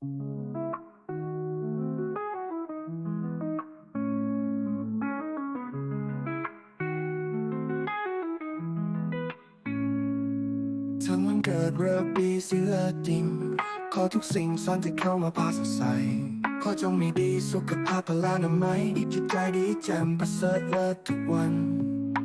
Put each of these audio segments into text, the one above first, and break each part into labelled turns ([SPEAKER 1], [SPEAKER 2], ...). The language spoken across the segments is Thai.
[SPEAKER 1] ทั้งวันเกิดเรือปีเสื้อจริง ขอทุกสิ่งซ่อนที่เข้ามาพาสดใส ขอจงมีดีสุขภาพพลานามัยอีกจิตใจดีแจ่มประเสริฐเลิศทุกวัน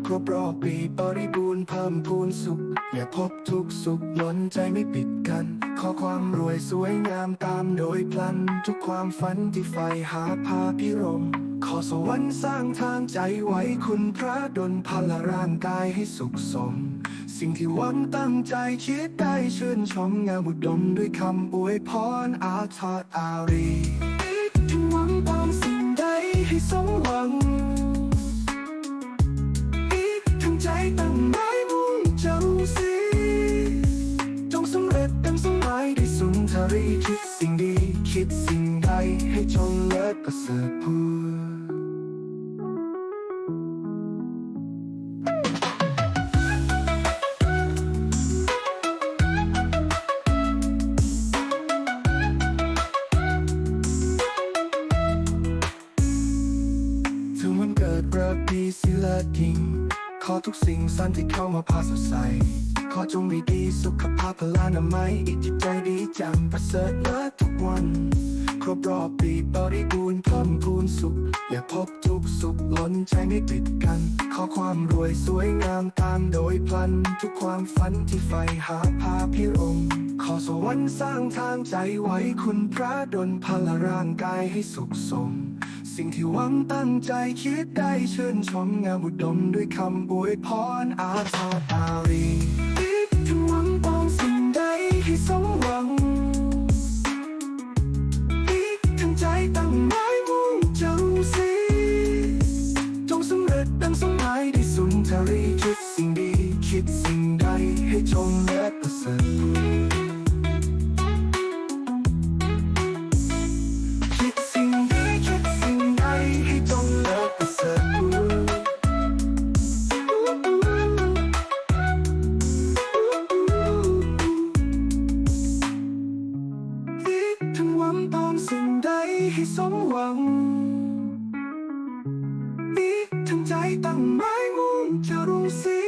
[SPEAKER 1] ครบรอบปีบริบูรณ์เพิ่มพูนสุข อย่าพบทุกสุขล้นใจไม่ปิดกัน ขอความรวยสวยงามตามโดยพลัน ทุกความฝันที่ใฝ่หาพาพิรม ขอสวรรค์สร้างทางใจไว้คุณพระดลพลร่างกายให้สุขสม สิ่งที่หวังตั้งใจคิดได้ชื่นชมงามอุดมด้วยคำอวยพรอาทอดอารีหวังตามสิ่งใดให้สมหวัง รีคิดสิ่งดี คิดสิ่งใดให้จงเลิศประเสริฐพูถึงวันเกิดเริกดีสิเลิศยิ่งขอทุกสิ่งสั้นที่เข้ามาพาสดใส อจงมีดีสุขภาพพลานามัยอิจิตใจดีจังประเสริฐเลิศทุกวัน ครบรอบปีบริบูรณ์เพิ่มพูนสุข อย่าพบทุกสุขล้นใจไม่ปิดกัน ขอความรวยสวยงามตามโดยพลัน ทุกความฝันที่ใฝ่หาพาพิรม ขอสวรรค์สร้างทางใจไว้คุณพระดลพลร่างกายให้สุขสม สิ่งที่หวังตั้งใจคิดได้เชื่นชมงามอุดมด้วยคำอวยพรอาทาตารีอีกถึงหวังปองสิ่งใดให้สมหวังอีกทั้งใจตั้งหมายมุ่งเจ้าสิจงสำเร็จดังสมหมายได้สุนทรีคิดสิ่งดี คิดสิ่งใดให้จงเลิศประเสริฐ ให้สมหวังมีทั้งใจตั้งไม้มุ่งจะรุ่งสี